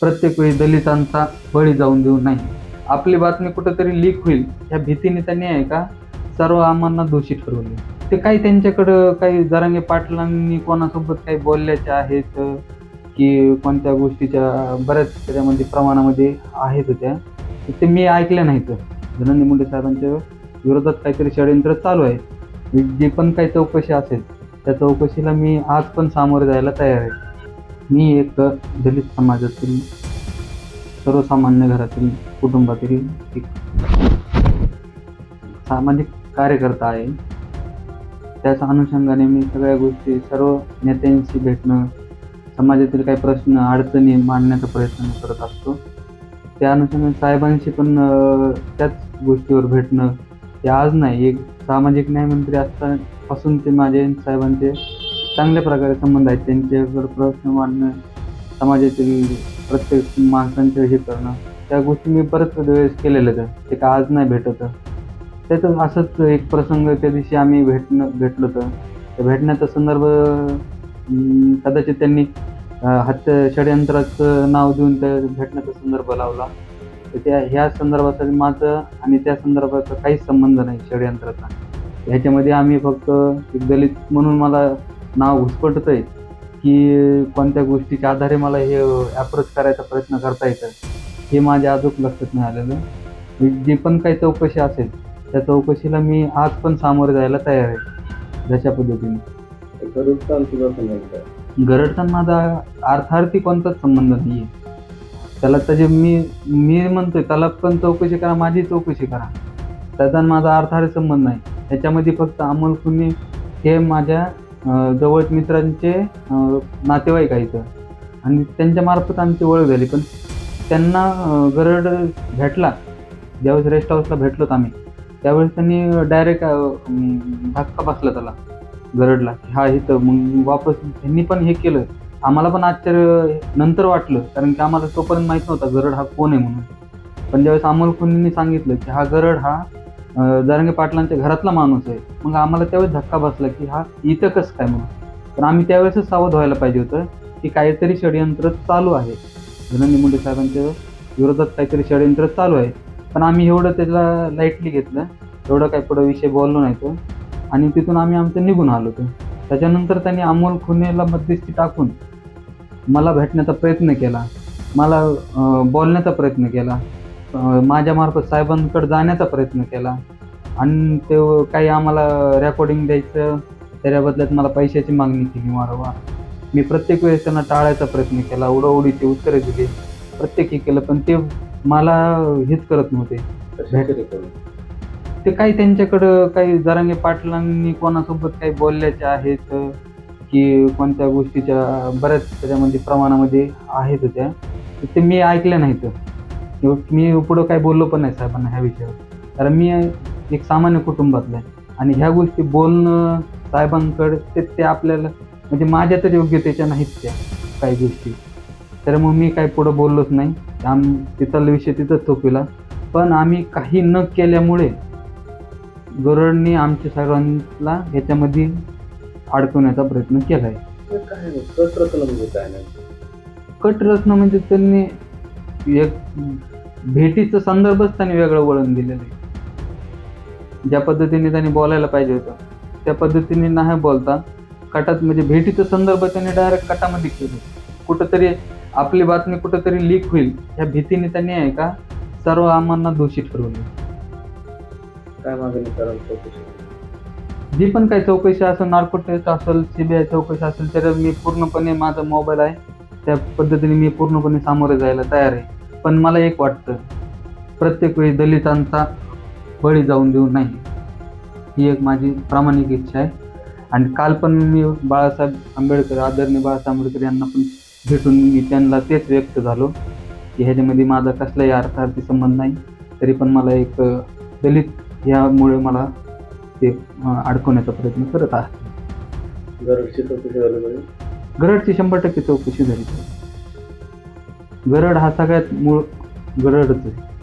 प्रत्येक वेळी दलितांचा बळी जाऊन देऊ नाही आपली बातमी कुठंतरी लीक होईल. ह्या भीतीने त्यांनी आहे का? सर्व आम्हाला दोषी ठरवले ते काही त्यांच्याकडं काही जरांगे पाटलांनी कोणासोबत काही बोलल्याचे आहेत की कोणत्या गोष्टीच्या बऱ्याच त्याच्यामध्ये प्रमाणामध्ये आहेत त्या. ते मी ऐकल्या नाहीत धनंजय मुंडे साहेबांच्या विरोधात काहीतरी षडयंत्र चालू आहे. जे पण काही चौकशी असेल त्या चौकशीला मी आज पण सामोरे जायला तयार आहे. मी एक दलित समाजातील सर्वसामान्य घरातील कुटुंबातील एक सामाजिक कार्यकर्ता आहे. त्याच अनुषंगाने मी सगळ्या गोष्टी सर्व नेत्यांशी भेटणं समाजातील काही प्रश्न अडचणी मांडण्याचा प्रयत्न करत असतो. त्या अनुषंगाने साहेबांशी पण त्याच गोष्टीवर भेटणं ते आज नाही. एक सामाजिक न्यायमंत्री असतापासून ते माझे साहेबांचे चांगल्या प्रकारे संबंध आहेत. त्यांच्याकडे प्रश्न मांडणं समाजातील प्रत्येक माणसांचे हे करणं त्या गोष्टी मी बरेच वेळेस केलेल्याच आहे ते का आज नाही भेटत. त्याचं असंच एक प्रसंग त्या दिवशी आम्ही भेटणं भेटलो तर त्या भेटण्याचा संदर्भ कदाचित त्यांनी हत्या षडयंत्राचं नाव देऊन त्या भेटण्याचा संदर्भ लावला. तर त्या ह्या संदर्भासाठी माझं आणि त्या संदर्भाचा काहीच संबंध नाही षडयंत्राचा. ह्याच्यामध्ये आम्ही फक्त एक दलित म्हणून मला नाव घुसपटत आहे की कोणत्या गोष्टीच्या आधारे मला हे अप्रोच करायचा प्रयत्न करता येतं हे माझ्या अजून लक्षात नाही आलेलं. मी जी पण काही चौकशी असेल त्या चौकशीला मी आज पण सामोरे जायला तयार आहे जशा पद्धतीने. तुझा संबंध गरडचा माझा अर्थार्थी कोणताच संबंध नाही आहे त्याला त्याचे मी मी म्हणतोय त्याला पण चौकशी करा माझी चौकशी करा. त्याचा माझा अर्थार्थी संबंध नाही. त्याच्यामध्ये फक्त अमोल कुनी हे माझ्या जवळच मित्रांचे नातेवाईक आहेत. आणि त्यांच्या मार्फत आमची ओळख झाली. पण त्यांना गरड भेटला. ज्यावेळेस रेस्ट हाऊसला भेटलोत आम्ही त्यावेळेस त्यांनी डायरेक्ट धक्का बसला त्याला गरडला. हा इथं मग वापस त्यांनी पण हे केलं. आम्हाला पण आश्चर्य नंतर वाटलं कारण की आम्हाला तोपर्यंत माहीत नव्हता गरड हा कोण आहे म्हणून. पण ज्यावेळेस अमोल खुनींनी सांगितलं की हा गरड हा जारंगे पाटलांच्या घरातला माणूस आहे. मग आम्हाला त्यावेळेस धक्का बसला की हा इथं कसं काय म्हणून? पण आम्ही त्यावेळेसच सावध व्हायला पाहिजे होतं की काहीतरी षडयंत्र चालू आहे. धनंजय मुंडे साहेबांच्या विरोधात काहीतरी षडयंत्र चालू आहे. पण आम्ही एवढं त्याला लाईटली घेतलं. एवढं काही पुढं विषय बोललो नाही तो. आणि तिथून आम्ही आमचं निघून आलो होतो. त्याच्यानंतर त्यांनी अमोल खुनेला मध्यस्थी टाकून मला भेटण्याचा प्रयत्न केला. मला बोलण्याचा प्रयत्न केला. माझ्यामार्फत साहेबांकडे जाण्याचा प्रयत्न केला. आणि ते काही आम्हाला रेकॉर्डिंग द्यायचं त्याच्या बदल्यात मला पैशाची मागणी केली वारंवार. मी प्रत्येक वेळेस त्यांना टाळायचा प्रयत्न केला उडवडीची उत्तरे दिली. प्रत्येकी केलं पण ते मला हेच करत नव्हते. ते काही त्यांच्याकडं काही जरांगे पाटलांनी कोणासोबत काही बोलल्याचे आहेत की कोणत्या गोष्टीच्या बऱ्याच त्याच्यामध्ये प्रमाणामध्ये आहेत होत्या ते मी ऐकल्या नाहीत. किंवा मी पुढं काही बोललो पण नाही साहेबांना ह्या विषयावर. कारण मी एक सामान्य कुटुंबातला आहे. आणि ह्या गोष्टी बोलणं साहेबांकडे ते ते आपल्याला म्हणजे माझ्या तर योग्यतेच्या नाहीत त्या काही गोष्टी. तर मग मी काही पुढं बोललोच नाही. आम तिथला विषय तिथंच थोपविला पण आम्ही काही न केल्यामुळे गरुडनी आमच्या सर्वांना ह्याच्यामध्ये अडकवण्याचा प्रयत्न केला आहे ते काय नाही कट रचना म्हणजे काय नाही? कट रचना म्हणजे त्यांनी एक भेटीचं संदर्भच त्यांनी वेगळं वळण दिलेलं आहे. ज्या पद्धतीने त्यांनी बोलायला पाहिजे होतं त्या पद्धतीने नाही बोलता कटात म्हणजे भेटीचं संदर्भ त्यांनी डायरेक्ट कटामध्ये केलं. कुठंतरी आपली बातमी कुठंतरी लीक होईल ह्या भीतीने त्यांनी आहे का सर्व आम्हाला दोषी ठरवले काय मागणी कराल चौकशी? जी पण काही चौकशी असेल नार्को टेस्ट असेल सीबीआय चौकशी असेल तर मी पूर्णपणे माझा मोबाईल आहे. त्या पद्धतीने मी पूर्णपणे सामोरे जायला तयार आहे. पण मला एक वाटतं प्रत्येक वेळी दलितांचा बळी जाऊन देऊ नाही ही एक माझी प्रामाणिक इच्छा आहे. आणि काल पण मी बाळासाहेब आंबेडकर आदरणीय बाळासाहेब आंबेडकर यांना पण भेटून मी त्यांना तेच व्यक्त झालो की ह्याच्यामध्ये माझा कसलाही अर्थार्थी संबंध नाही तरी पण मला एक दलित यामुळे मला ते अडकवण्याचा प्रयत्न करत आहे. गरडची चौकशी झाली गरडची शंभर टक्के चौकशी झाली गरड हा सगळ्यात मूळ गरडच आहे.